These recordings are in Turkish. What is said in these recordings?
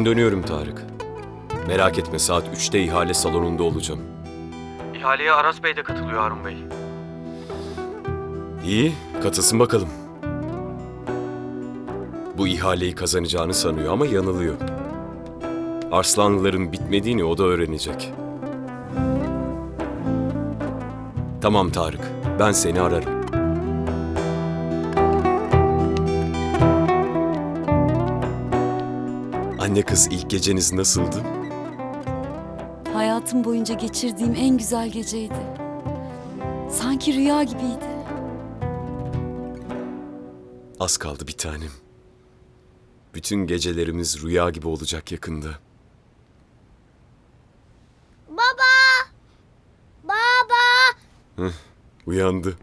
Bugün dönüyorum Tarık. Merak etme saat 3'te ihale salonunda olacağım. İhaleye Aras Bey de katılıyor Harun Bey. İyi, katılsın bakalım. Bu ihaleyi kazanacağını sanıyor ama yanılıyor. Arslanlıların bitmediğini o da öğrenecek. Tamam Tarık, ben seni ararım. Anne kız ilk geceniz nasıldı? Hayatım boyunca geçirdiğim en güzel geceydi. Sanki rüya gibiydi. Az kaldı bir tanem. Bütün gecelerimiz rüya gibi olacak yakında. Baba! Baba! Uyandı.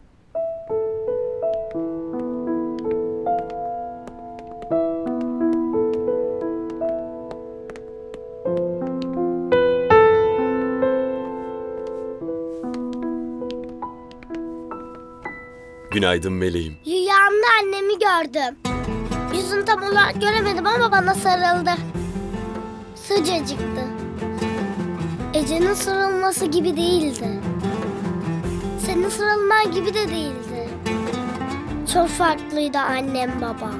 Günaydın meleğim. Rüyamda annemi gördüm. Yüzünü tam olarak göremedim ama bana sarıldı. Sıcacıktı. Ece'nin sarılması gibi değildi. Senin sarılman gibi de değildi. Çok farklıydı annem baba.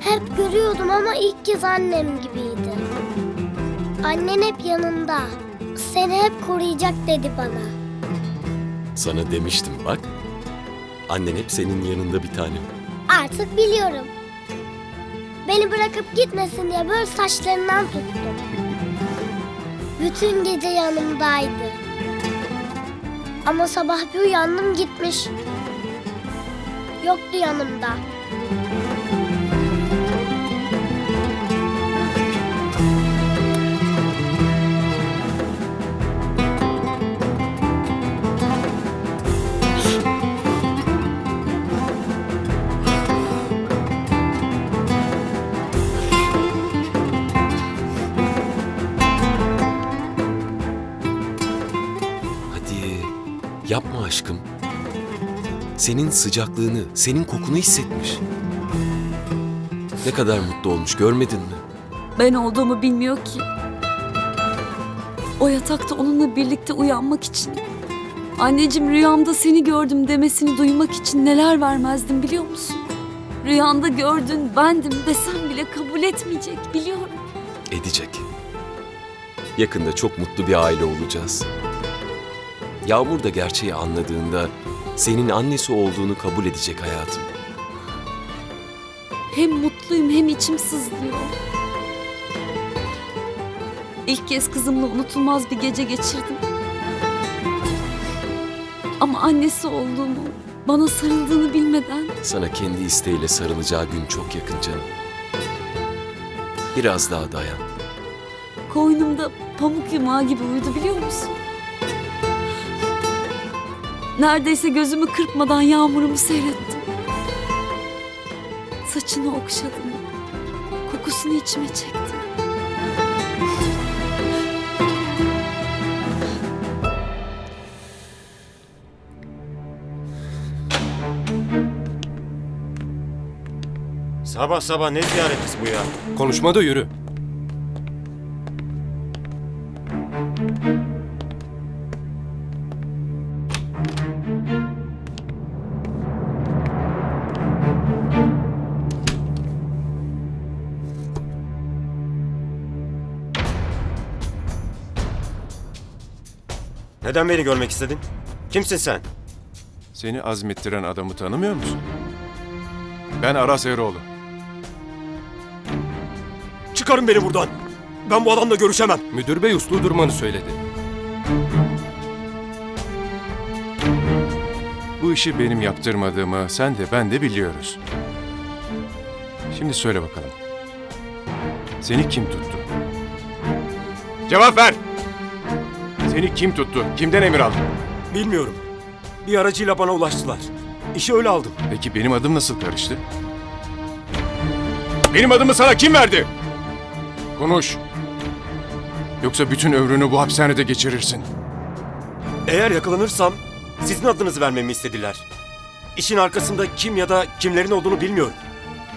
Hep görüyordum ama ilk kez annem gibiydi. Annen hep yanında. Seni hep koruyacak dedi bana. Sana demiştim bak. Annen hep senin yanında bir tanem. Artık biliyorum. Beni bırakıp gitmesin diye böyle saçlarından tuttum. Bütün gece yanımdaydı. Ama sabah bir uyandım gitmiş. Yoktu yanımda. Aşkım. Senin sıcaklığını, senin kokunu hissetmiş. Ne kadar mutlu olmuş görmedin mi? Ben olduğumu bilmiyor ki. O yatakta onunla birlikte uyanmak için, anneciğim rüyamda seni gördüm demesini duymak için neler vermezdim biliyor musun? Rüyanda gördün bendim desem bile kabul etmeyecek biliyorum. Edecek. Yakında çok mutlu bir aile olacağız. Yağmur da gerçeği anladığında senin annesi olduğunu kabul edecek hayatım. Hem mutluyum hem içim sızlıyor. İlk kez kızımla unutulmaz bir gece geçirdim. Ama annesi olduğumu, bana sarıldığını bilmeden Sana kendi isteğiyle sarılacağı gün çok yakın canım. Biraz daha dayan. koynumda pamuk yumağı gibi uyudu biliyor musun? Neredeyse gözümü kırpmadan yağmurumu seyrettim. Saçını okşadım. Kokusunu içime çektim. Sabah sabah ne ziyaretçisi bu ya? Konuşma da yürü. Neden beni görmek istedin? Kimsin sen? Seni azmettiren adamı tanımıyor musun? Ben Aras Eroğlu. Çıkarın beni buradan. Ben bu adamla görüşemem. Müdür bey uslu durmanı söyledi. Bu işi benim yaptırmadığımı sen de ben de biliyoruz. Şimdi söyle bakalım. Seni kim tuttu? Cevap ver! Seni kim tuttu? Kimden emir aldın? Bilmiyorum. Bir aracıyla bana ulaştılar. İşi öyle aldım. Peki benim adım nasıl karıştı? Benim adımı sana kim verdi? Konuş. Yoksa bütün ömrünü bu hapishanede geçirirsin. Eğer yakalanırsam sizin adınızı vermemi istediler. İşin arkasında kim ya da kimlerin olduğunu bilmiyorum.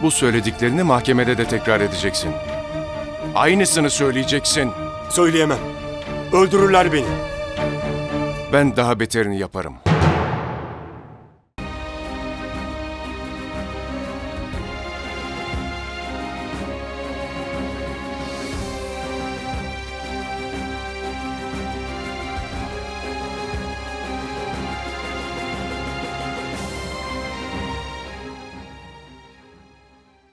Bu söylediklerini mahkemede de tekrar edeceksin. Aynısını söyleyeceksin. Söyleyemem. Öldürürler beni. Ben daha beterini yaparım.